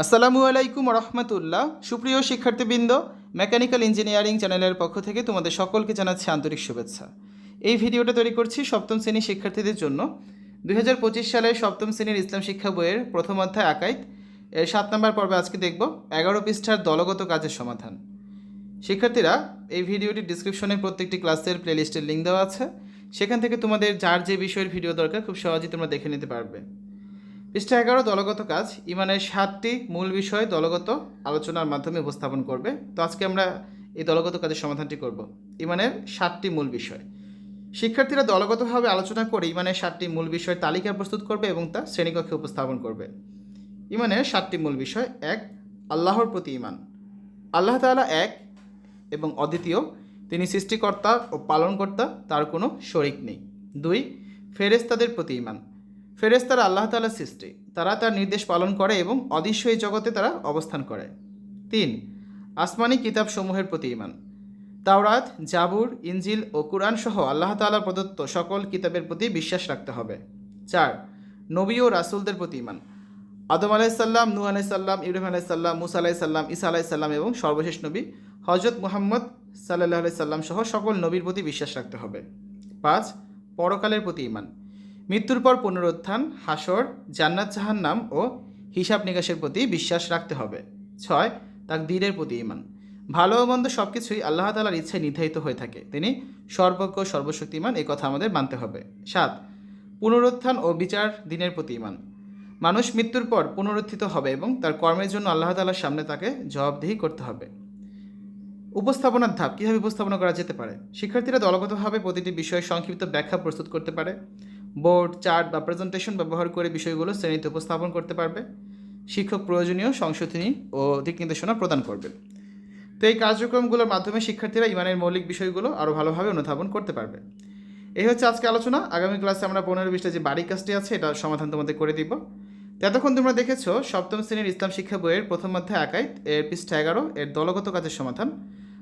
আসসালামু আলাইকুম রহমতুল্লাহ সুপ্রিয় শিক্ষার্থীবৃন্দ, মেকানিক্যাল ইঞ্জিনিয়ারিং চ্যানেলের পক্ষ থেকে তোমাদের সকলকে জানাচ্ছি আন্তরিক শুভেচ্ছা। এই ভিডিওটা তৈরি করছি সপ্তম শ্রেণির শিক্ষার্থীদের জন্য। দুই হাজার পঁচিশ সালের সপ্তম শ্রেণির ইসলাম শিক্ষা বইয়ের প্রথম অধ্যায় আকাইত এর সাত নম্বর পর্বে আজকে দেখব এগারো পৃষ্ঠার দলগত কাজের সমাধান। শিক্ষার্থীরা, এই ভিডিওটি ডিসক্রিপশনে প্রত্যেকটি ক্লাসের প্লেলিস্টের লিঙ্ক দেওয়া আছে। সেখান থেকে তোমাদের যার যে বিষয়ের ভিডিও দরকার, খুব সহজেই তোমরা দেখে নিতে পারবে। পৃষ্ঠা এগারো, দলগত কাজ। ইমানের সাতটি মূল বিষয় দলগত আলোচনার মাধ্যমে উপস্থাপন করবে। তো আজকে আমরা এই দলগত কাজের সমাধানটি করব। ইমানের সাতটি মূল বিষয়। শিক্ষার্থীরা দলগতভাবে আলোচনা করে ইমানের সাতটি মূল বিষয় তালিকা প্রস্তুত করবে এবং তা শ্রেণীকক্ষে উপস্থাপন করবে। ইমানের সাতটি মূল বিষয় এক, আল্লাহর প্রতি ইমান আল্লাহ তাআলা এক এবং অদ্বিতীয়, তিনি সৃষ্টিকর্তা ও পালনকর্তা, তার কোনো শরিক নেই। দুই ফেরেস্তাদের প্রতি ইমান ফেরেস্তারা আল্লাহ তাআলা সৃষ্টি। তারা তার নির্দেশ পালন করে এবং অদৃশ্য এই জগতে তারা অবস্থান করে। তিন, আসমানি কিতাবসমূহের প্রতি ইমান তাওরাত, জাবুর ইঞ্জিল ও কুরআন সহ আল্লাহ তাআলা প্রদত্ত সকল কিতাবের প্রতি বিশ্বাস রাখতে হবে। চার, নবী ও রাসূলদের প্রতি ইমান আদম আলাইসাল্লাম নূ আলাইসাল্লাম ইব্রাহিম আলাইসাল্লাম মুসা আলাইসাল্লাম ঈসা আলাইসাল্লাম এবং সর্বশেষ নবী হজরত মুহাম্মদ সাল্লাহ আলাইসাল্লাম সহ সকল নবীর প্রতি বিশ্বাস রাখতে হবে। পাঁচ, পরকালের প্রতি ইমান মৃত্যুর পর পুনরুত্থান, হাসর, জান্নাত জাহান্নাম ও হিসাব নিকাশের প্রতি বিশ্বাস রাখতে হবে। ছয় তাক তাকদীরের প্রতি ইমান ভালো ও মন্দ সব কিছুই আল্লাহ তালার ইচ্ছায় নির্ধারিত হয়ে থাকে। তিনি সর্বজ্ঞ, সর্বশক্তিমান এই কথা আমাদের মানতে হবে। সাত, পুনরুত্থান ও বিচার দিনের প্রতি ইমান মানুষ মৃত্যুর পর পুনরুত্থিত হবে এবং তার কর্মের জন্য আল্লাহ তালার সামনে তাকে জবাবদিহি করতে হবে। উপস্থাপনার ধাপ কীভাবে উপস্থাপনা করা যেতে পারে? শিক্ষার্থীরা দলগতভাবে প্রতিটি বিষয়ে সংক্ষিপ্ত ব্যাখ্যা প্রস্তুত করতে পারে। বোর্ড, চার্ট বা প্রেজেন্টেশন ব্যবহার করে বিষয়গুলো শ্রেণীতে উপস্থাপন করতে পারবে। শিক্ষক প্রয়োজনীয় সংশোধনী ও দিক নির্দেশনা প্রদান করবে। তো এই কার্যক্রমগুলোর মাধ্যমে শিক্ষার্থীরা ইমানের মৌলিক বিষয়গুলো আরও ভালোভাবে অনুধাবন করতে পারবে। এই হচ্ছে আজকে আলোচনা। আগামী ক্লাসে আমরা পনেরো বিশটা যে বাড়ি কাজটি আছে, এটা সমাধান তোমাদের করে দিব। তো এতক্ষণ তোমরা দেখেছ, সপ্তম শ্রেণির ইসলাম শিক্ষা বইয়ের প্রথম অধ্যায় একাই, এর পৃষ্ঠা এগারো, এর দলগত কাজের সমাধান।